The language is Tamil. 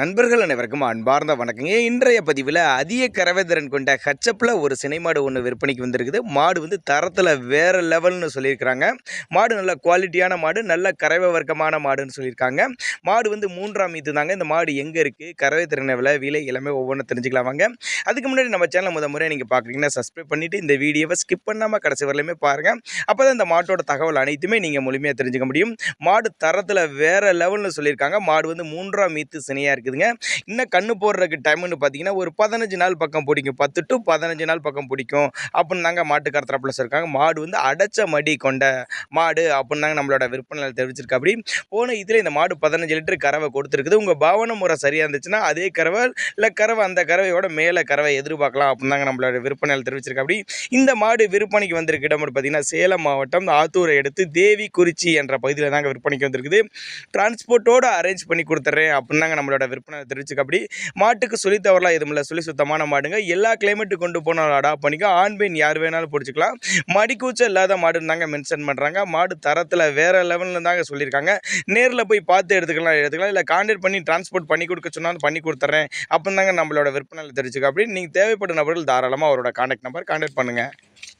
நண்பர்கள் அனைவருக்கும் அன்பார்ந்த வணக்கங்க. இன்றைய பதிவில் அதிக கரவேதிறன் கொண்ட ஹச்சப்பில் ஒரு சினை மாடு ஒன்று விற்பனைக்கு வந்திருக்குது. மாடு வந்து தரத்தில் வேறு லெவல்னு சொல்லியிருக்கிறாங்க. மாடு நல்ல குவாலிட்டியான மாடு நல்ல கறவை வர்க்கமான மாடுன்னு சொல்லியிருக்காங்க. மாடு வந்து மூன்றாம் மீத்து தாங்க. இந்த மாடு எங்கே இருக்குது கறவை திறனை விலை விலை எல்லாமே ஒவ்வொன்றும் தெரிஞ்சுக்கலாம் வாங்க. அதுக்கு முன்னாடி நம்ம சேனல் முத முறை நீங்கள் பார்க்குறீங்கன்னா சப்ஸ்கிரைப் பண்ணிவிட்டு இந்த வீடியோவை ஸ்கிப் பண்ணாமல் கடைசி வரலையுமே பாருங்கள் அப்போ தான் இந்த மாட்டோட தகவல் அனைத்துமே நீங்கள் முழுமையாக தெரிஞ்சுக்க முடியும். மாடு தரத்தில் வேறு லெவல்னு சொல்லியிருக்காங்க. மாடு வந்து மூன்றாம் மீத்து சினையாக இருக்குதுங்க. இன்னும் கண்ணு போடுறதுக்கு டைம்னு பார்த்தீங்கன்னா ஒரு பதினஞ்சு நாள் பக்கம் பிடிக்கும். பத்து டு பதினஞ்சு நாள் பக்கம் பிடிக்கும். அப்படின்னு தாங்க மாட்டுக்கார தரப்பில் சொல்லியிருக்காங்க மாடு வந்து அடைச்ச மடி கொண்ட மாடு அப்படின்னு தாங்க நம்மளோட விற்பனை தெரிவிச்சிருக்கா அப்படி போன இதில் இந்த மாடு பதினஞ்சு லிட்டர் கறவை கொடுத்துருக்குது. உங்கள் பாவன முறை சரியாக இருந்துச்சுன்னா அதே கறவை இல்லை கறவை அந்த கறவையோட மேலே கறவை எதிர்பார்க்கலாம் அப்படின்னு தாங்க நம்மளோட விற்பனையில் தெரிவிச்சிருக்கா அப்படி இந்த மாடு விற்பனைக்கு வந்திருக்க இடம் பார்த்தீங்கன்னா சேலம் மாவட்டம் ஆத்தூரை எடுத்து தேவி குறிச்சி என்ற பகுதியில் தாங்க விற்பனைக்கு வந்திருக்குது. டிரான்ஸ்போர்ட்டோடு அரேஞ்ச் பண்ணி கொடுத்துட்றேன் அப்படின்னாங்க நம்மளோட விற்பனை தெரிவிச்சுக்க மாட்டுக்கு சொல்லி தவறலாம் எதுவும் இல்லை. சொல்லி சுத்தமான மாடுங்க. எல்லா கிளைமேட்டு கொண்டு போனாலும் அடாப்ட் பண்ணிக்க. ஆண் பெண் யார் வேணாலும் பிடிச்சிக்கலாம். மடிக்கூச்சம் இல்லாத மாடுன்னு தாங்க மென்ஷன் பண்ணுறாங்க மாடு தரத்தில் வேறு லெவலில் தாங்க சொல்லியிருக்காங்க. நேரில் போய் பார்த்து எடுத்துக்கலாம் எடுத்துக்கலாம். இல்லை கான்டாக்ட் பண்ணி டிரான்ஸ்போர்ட் பண்ணி கொடுக்க சொன்னாலும் பண்ணி கொடுத்துட்றேன் அப்போ தாங்க நம்மளோட விற்பனையில் தெரிஞ்சுக்க அப்படின்னு நீங்கள் தேவைப்படும் நபர்கள் தாராளமாக அவரோட கான்டாக்ட் நம்பர் கான்டாக்ட் பண்ணுங்கள்